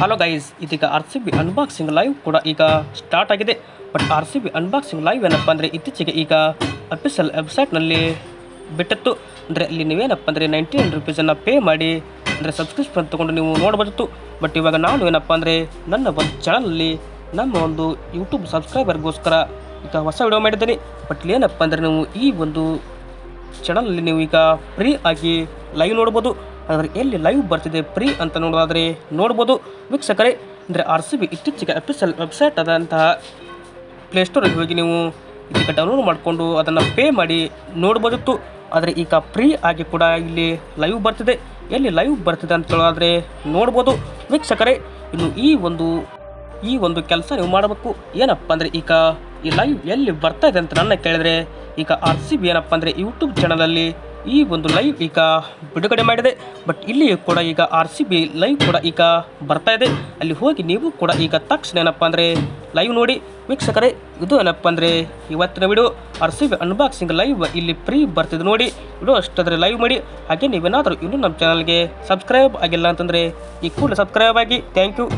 Hello guys ಇದೀಗ R C B unboxing live ಕೂಡ ಈಗ ಸ್ಟಾರ್ಟ್ ಆಗಿದೆ. But R C B unboxing live ಏನಪ್ಪ ಅಂದರೆ ಇತ್ತೀಚೆಗೆ ಈಗ ಅಫಿಷಿಯಲ್ ವೆಬ್ಸೈಟ್ನಲ್ಲಿ ಬಿಟ್ಟಿತ್ತು. ಅಂದರೆ ಅಲ್ಲಿ ನೀವೇನಪ್ಪ ಅಂದರೆ ನೈಂಟಿ ನೈನ್ ರುಪೀಸನ್ನು ಪೇ ಮಾಡಿ ಅಂದರೆ ಸಬ್ಸ್ಕ್ರಿಪ್ಷನ್ ತೊಗೊಂಡು ನೀವು ನೋಡ್ಬೋದಿತ್ತು ಬಟ್ ಇವಾಗ ನಾನು ಏನಪ್ಪ ಅಂದರೆ ನನ್ನ ಒಂದು ಚಾನಲಲ್ಲಿ ನಮ್ಮ ಒಂದು ಯೂಟ್ಯೂಬ್ ಸಬ್ಸ್ಕ್ರೈಬರ್ಗೋಸ್ಕರ ಈಗ ಹೊಸ ವಿಡಿಯೋ ಮಾಡಿದ್ದೀನಿ. ಬಟ್ ಏನಪ್ಪ ಅಂದರೆ ನೀವು ಈ ಒಂದು ಚಾನಲಲ್ಲಿ ನೀವು ಈಗ ಫ್ರೀ ಆಗಿ ಲೈವ್ ನೋಡ್ಬೋದು. ಆದರೆ ಎಲ್ಲಿ ಲೈವ್ ಬರ್ತಿದೆ ಫ್ರೀ ಅಂತ ನೋಡೋದಾದರೆ ನೋಡ್ಬೋದು. ವೀಕ್ಷಕರೇ, ಅಂದರೆ ಆರ್ ಸಿ ಬಿ ಇತ್ತೀಚೆಗೆ ಅಫಿಷಿಯಲ್ ವೆಬ್ಸೈಟ್ ಆದಂತಹ ಪ್ಲೇಸ್ಟೋರಿಗೆ ಹೋಗಿ ನೀವು ಇದಕ್ಕೆ ಡೌನ್ಲೋಡ್ ಮಾಡಿಕೊಂಡು ಅದನ್ನು ಪೇ ಮಾಡಿ ನೋಡ್ಬೋದಿತ್ತು. ಆದರೆ ಈಗ ಫ್ರೀ ಆಗಿ ಕೂಡ ಇಲ್ಲಿ ಲೈವ್ ಬರ್ತಿದೆ. ಎಲ್ಲಿ ಲೈವ್ ಬರ್ತಿದೆ ಅಂತ ಹೇಳೋದಾದರೆ ನೋಡ್ಬೋದು. ವೀಕ್ಷಕರೇ, ಇನ್ನು ಈ ಒಂದು ಈ ಒಂದು ಕೆಲಸ ನೀವು ಮಾಡಬೇಕು. ಏನಪ್ಪ ಅಂದರೆ ಈಗ ಈ ಲೈವ್ ಎಲ್ಲಿ ಬರ್ತಾ ಇದೆ ಅಂತ ನನ್ನ ಕೇಳಿದರೆ, ಈಗ ಆರ್ ಸಿ ಬಿ ಏನಪ್ಪ ಅಂದರೆ ಯೂಟ್ಯೂಬ್ ಚಾನಲಲ್ಲಿ ಈ ಒಂದು ಲೈವ್ ಈಗ ಬಿಡುಗಡೆ ಮಾಡಿದೆ. ಬಟ್ ಇಲ್ಲಿಯೂ ಕೂಡ ಈಗ ಆರ್ ಸಿ ಬಿ ಲೈವ್ ಕೂಡ ಈಗ ಬರ್ತಾ ಇದೆ. ಅಲ್ಲಿ ಹೋಗಿ ನೀವು ಕೂಡ ಈಗ ತಕ್ಷಣ ಏನಪ್ಪ ಅಂದರೆ ಲೈವ್ ನೋಡಿ. ವೀಕ್ಷಕರೇ, ಇದು ಏನಪ್ಪ ಅಂದರೆ ಇವತ್ತಿನ video R C B unboxing live ಇಲ್ಲಿ ಫ್ರೀ ಬರ್ತಿದೆ ನೋಡಿ. ವಿಡಿಯೋ ಅಷ್ಟಾದರೆ ಲೈವ್ ಮಾಡಿ. ಹಾಗೆ ನೀವೇನಾದರೂ ಇನ್ನೂ ನಮ್ಮ ಚಾನಲ್ಗೆ ಸಬ್ಸ್ಕ್ರೈಬ್ ಆಗಿಲ್ಲ ಅಂತಂದರೆ ಈ ಕೂಡ ಸಬ್ಸ್ಕ್ರೈಬ್ ಆಗಿ. Thank you